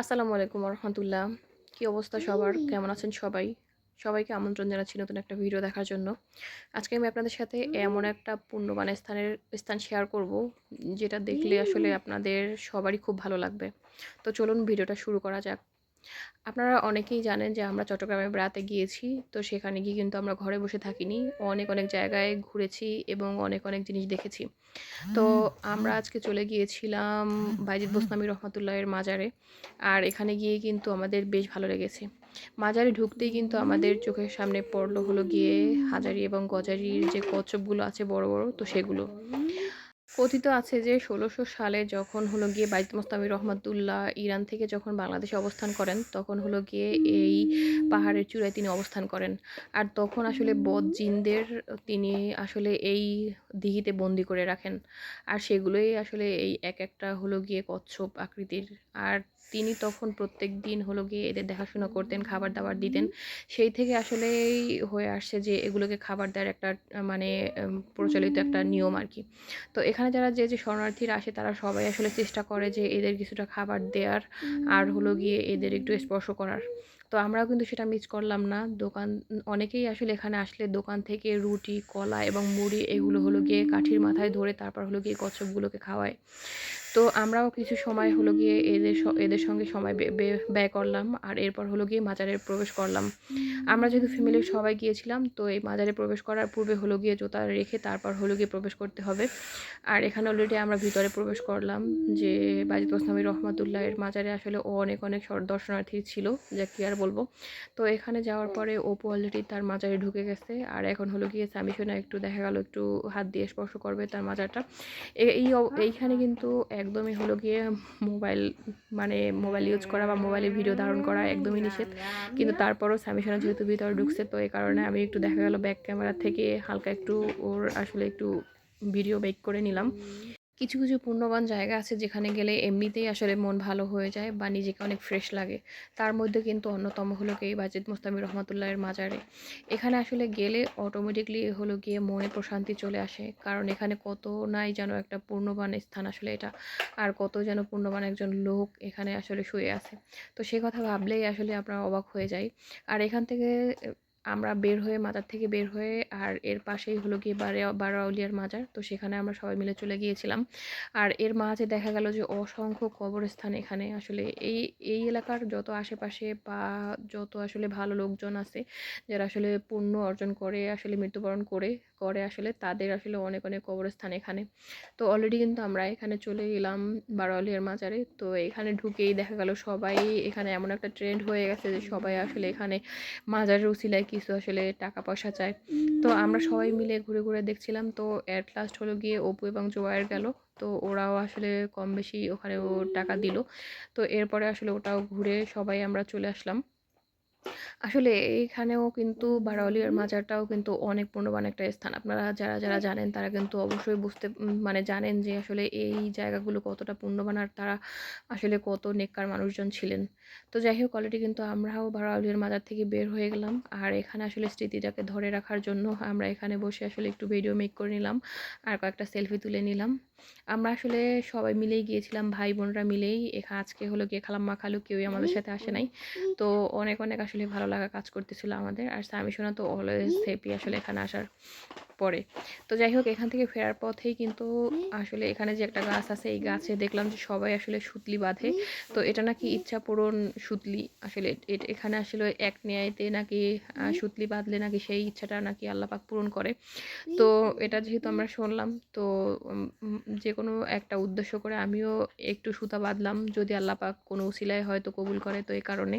আসসালামু আলাইকুম রহমতুল্লাহ কী অবস্থা সবার? কেমন আছেন সবাই? সবাইকে আমন্ত্রণ জানাচ্ছি নতুন একটা ভিডিও দেখার জন্য। আজকে আমি আপনাদের সাথে এমন একটা পূর্ণবান স্থানের স্থান শেয়ার করব যেটা দেখলে আসলে আপনাদের সবারই খুব ভালো লাগবে। তো চলুন ভিডিওটা শুরু করা যাক। আপনারা অনেকেই জানেন যে আমরা চট্টগ্রামে বেড়াতে গিয়েছি। তো সেখানে গিয়ে কিন্তু আমরা ঘরে বসে থাকিনি। অনেক অনেক জায়গায় ঘুরেছি এবং অনেক অনেক জিনিস দেখেছি। তো আমরা আজকে চলে গিয়েছিলাম বাইজিদ বোসনামি রহমতুল্লাহের মাজারে। আর এখানে গিয়ে কিন্তু আমাদের বেশ ভালো লেগেছে। মাজারে ঢুকতেই কিন্তু আমাদের চোখের সামনে পড়ল হলো গিয়ে হাজারি এবং গজারির যে কচ্ছপগুলো আছে বড় বড় তো সেগুলো। কথিত আছে যে, ষোলোশো সালে যখন হলো গিয়ে বাইত মোস্তামি রহমতুল্লাহ ইরান থেকে যখন বাংলাদেশে অবস্থান করেন, তখন হলো গিয়ে এই পাহাড়ের চূড়ায় তিনি অবস্থান করেন। আর তখন আসলে বদ জিনদের, তিনি আসলে এই দিঘিতে বন্দি করে রাখেন। আর সেগুলোই আসলে এই এক একটা হলো গিয়ে কচ্ছপ আকৃতির। আর তিনি তখন প্রত্যেক দিন হলো গিয়ে এদের দেখাশোনা করতেন, খাবার দাবার দিতেন। সেই থেকে আসলেই হয়ে আসছে যে এগুলোকে খাবার দেওয়ার একটা মানে প্রচলিত একটা নিয়ম আর কি। তো এখানে যারা যে যে শরণার্থীরা আসে তারা সবাই আসলে চেষ্টা করে যে এদের কিছুটা খাবার দেওয়ার আর হলো গিয়ে এদের একটু স্পর্শ করার। তো আমরাও কিন্তু সেটা মিস করলাম না। দোকান, অনেকেই আসলে এখানে আসলে দোকান থেকে রুটি, কলা এবং মুড়ি এগুলো হলো গিয়ে কাঠির মাথায় ধরে তারপর হলো গিয়ে কচ্ছপগুলোকে খাওয়ায়। তো আমরাও কিছু সময় হলো গিয়ে এদের এদের সঙ্গে সময় ব্যয় করলাম। আর এরপর হলো গিয়ে মাজারে প্রবেশ করলাম। আমরা যেহেতু ফ্যামিলির সবাই গিয়েছিলাম, তো এই মাজারে প্রবেশ করার পূর্বে হলো গিয়ে জোতা রেখে তারপর হলো গিয়ে প্রবেশ করতে হবে। আর এখানে অলরেডি আমরা ভিতরে প্রবেশ করলাম যে বাজিদ ওসলামী রহমাতুল্লাহের মাজারে আসলে ও অনেক অনেক দর্শনার্থী ছিল, যা কি আর বলব। তো এখানে যাওয়ার পরে ওপো অলরেডি তার মাজারে ঢুকে গেছে। আর এখন হলো গিয়ে সামিশোনা একটু দেখা গেল, একটু হাত দিয়ে স্পর্শ করবে তার মাজারটা। এই এইখানে কিন্তু একদমই হলো গিয়ে মোবাইল মানে মোবাইল ইউজ করা বা মোবাইলে ভিডিও ধারণ করা একদমই নিষেধ। কিন্তু তারপরও স্যামিশনা যেহেতু ভিতরে ঢুকছে, তো এই কারণে আমি একটু দেখা গেল ব্যাক ক্যামেরা থেকে হালকা একটু ওর আসলে একটু ভিডিও বেক করে নিলাম। কিছু কিছু পূর্ণবান জায়গা আছে যেখানে গেলে এমনিতেই আসলে মন ভালো হয়ে যায় বা নিজেকে অনেক ফ্রেশ লাগে। তার মধ্যে কিন্তু অন্যতম হলো গিয়ে বাজিদ মুস্তামি রহমতুল্লাহের মাজারে। এখানে আসলে গেলে অটোমেটিকলি হলো গিয়ে মনে প্রশান্তি চলে আসে। কারণ এখানে কত নাই যেন একটা পূর্ণবান স্থান আসলে এটা। আর কত যেন পূর্ণবান একজন লোক এখানে আসলে শুয়ে আছে। তো সে কথা ভাবলেই আসলে আপনারা অবাক হয়ে যায় আর এখান থেকে আমরা বের হয়ে মাজার থেকে বের হয়ে আর এর পাশেই হলো গিয়ে বারে, বারাউলিয়ার মাজার। তো সেখানে আমরা সবাই মিলে চলে গিয়েছিলাম। আর এর মাঝে দেখা গেল যে অসংখ্য কবরস্থান এখানে। আসলে এই এই এলাকার যত আশেপাশে বা যত আসলে ভালো লোকজন আছে, যারা আসলে পুণ্য অর্জন করে, আসলে মৃত্যুবরণ করে করে আসলে তাদের আসলে অনেক অনেক কবরস্থান এখানে। তো অলরেডি কিন্তু আমরা এখানে চলে গেলাম বারাউলিয়ার মাজারে। তো এখানে ঢুকেই দেখা গেল সবাই এখানে এমন একটা ট্রেন্ড হয়ে গেছে যে সবাই আসলে এখানে মাজারের উচিলায় কিছু আসলে টাকা পয়সা চায় তো আমরা সবাই মিলে ঘুরে ঘুরে দেখছিলাম তো অ্যাট লাস্ট হলো গিয়ে অপু এবং জোয়ার গেল। তো ওরাও আসলে কম বেশি ওখানেও টাকা দিল। তো এরপরে আসলে ওটাও ঘুরে সবাই আমরা চলে আসলাম। আসলে এইখানেও কিন্তু বারাউলিয়ার মাজারটাও কিন্তু অনেক পূর্ণবান একটা স্থান। আপনারা যারা যারা জানেন তারা কিন্তু অবশ্যই বুঝতে মানে জানেন যে আসলে এই জায়গাগুলো কতটা পূর্ণবান আর তারা আসলে কত নেককার মানুষজন ছিলেন। তো যাই হোক অলরেডি কিন্তু আমরাও বারাউলিয়ার মাজার থেকে বের হয়ে গেলাম। আর এখানে আসলে স্মৃতিটাকে ধরে রাখার জন্য আমরা এখানে বসে আসলে একটু ভিডিও মেক করে নিলাম আর কয়েকটা সেলফি তুলে নিলাম। আমরা আসলে সবাই মিলেই গিয়েছিলাম ভাই বোনরা মিলেই। এখানে আজকে হলো গিয়ে খালাম্মা খালু, কেউই আমাদের সাথে আসে নাই। তো অনেক অনেক আসলে ভালো লাগা কাজ করতেছিল আমাদের। আর সামি সোনা তো অলওয়েজ হ্যাপি আসলে এখানে আসার। পরে তো যাই হোক এখান থেকে ফেরার পথেই কিন্তু আসলে এখানে যে একটা গাছ আছে এই গাছে দেখলাম যে সবাই আসলে সুতলি বাঁধে। তো এটা নাকি ইচ্ছা পূরণ সুতলি? আসলে এখানে আসলে এক ন্যায়তে নাকি সুতলি বাঁধলে নাকি সেই ইচ্ছাটা নাকি আল্লাপাক পূরণ করে। তো এটা যেহেতু আমরা শুনলাম তো যে কোনো একটা উদ্দেশ্য করে আমিও একটু সুতা বাঁধলাম। যদি আল্লাপাক কোনো উসিলায় হয়তো কবুল করে তো এই কারণে।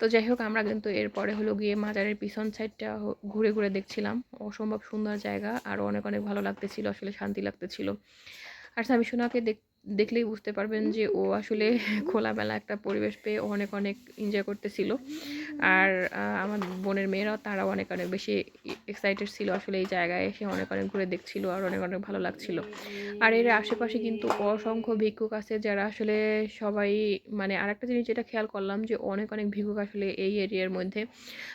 তো যাই হোক আমরা কিন্তু এরপরে হলো গিয়ে মাজারের পিছন সাইডটা ঘুরে ঘুরে দেখছিলাম। অসম্ভব সুন্দর জায়গা আর অনেক অনেক ভালো লাগতেছিল আসলে শান্তি লাগতেছিল। আর স্বামী সোনাকে দেখ দেখলেই বুঝতে পারবেন যে ও আসলে খোলামেলা একটা পরিবেশ পেয়ে অনেক অনেক এনজয় করতেছিল। আর আমার বোনের মেয়েরাও তারাও অনেক অনেক বেশি এক্সাইটেড ছিল আসলে এই জায়গায় এসে অনেক অনেক ঘুরে দেখছিল আর অনেক অনেক ভালো লাগছিল। আর এর আশেপাশে কিন্তু অসংখ্য ভিক্ষুক আছে যারা আসলে সবাই মানে আরেকটা জিনিস যেটা খেয়াল করলাম যে অনেক অনেক ভিক্ষুক আসলে এই এরিয়ার মধ্যে।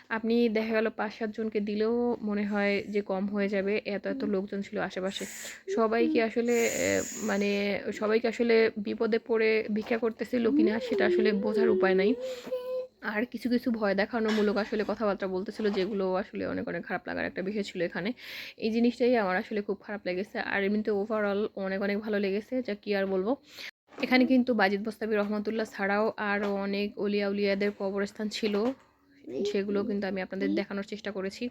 আপনি দেখা গেল পাঁচ সাতজনকে দিলেও মনে হয় যে কম হয়ে যাবে এত এত লোকজন ছিল আশেপাশে। সবাই কি আসলে মানে সবাই সবাইকে আসলে বিপদে পড়ে ভিক্ষা করতেছিল কিনা, সেটা আসলে বোঝার উপায় নাই। আর কিছু কিছু ভয় দেখানোমূলক আসলে কথাবার্তা বলতেছিল, যেগুলো আসলে অনেক অনেক খারাপ লাগার একটা বিষয় ছিল এখানে। এই জিনিসটাই আমার আসলে খুব খারাপ লেগেছে। আর এমনিতে ওভারঅল অনেক অনেক ভালো লেগেছে, যা কি আর বলব। এখানে কিন্তু বাজিদ বস্তাবি রহমতুল্লাহ ছাড়াও আরও অনেক অলিয়া উলিয়াদের কবরস্থান ছিল। সেগুলো কিন্তু আমি আপনাদের দেখানোর চেষ্টা করেছি।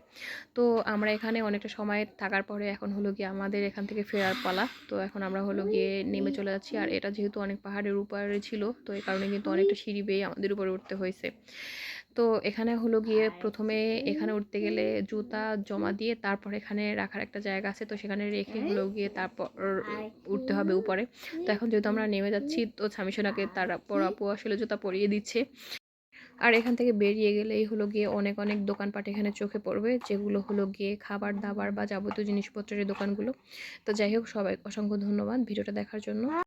তো আমরা এখানে অনেকটা সময় থাকার পরে এখন হলো গিয়ে আমাদের এখান থেকে ফেরার পালা। তো এখন আমরা হলো গিয়ে নেমে চলে যাচ্ছি। আর এটা যেহেতু অনেক পাহাড়ের উপরে ছিল তো এই কারণে কিন্তু অনেকটা সিঁড়ি বেয়ে আমাদের উপরে উঠতে হয়েছে। তো এখানে হলো গিয়ে প্রথমে এখানে উঠতে গেলে জুতা জমা দিয়ে তারপর এখানে রাখার একটা জায়গা আছে তো সেখানে রেখে হলো গিয়ে তারপর উঠতে হবে উপরে। তো এখন যেহেতু আমরা নেমে যাচ্ছি তো ছামিশোনাকে তারপর আপু আসলে জুতা পরিয়ে দিচ্ছে। আর এখান থেকে বেরিয়ে গেলেই হলো গিয়ে অনেক অনেক দোকানপাট এখানে চোখে পড়বে, যেগুলো হলো গিয়ে খাবার, দাবার বা যাবতীয় জিনিসপত্রের দোকানগুলো। তো যাই হোক সবাই অসংখ্য ধন্যবাদ ভিডিওটা দেখার জন্য।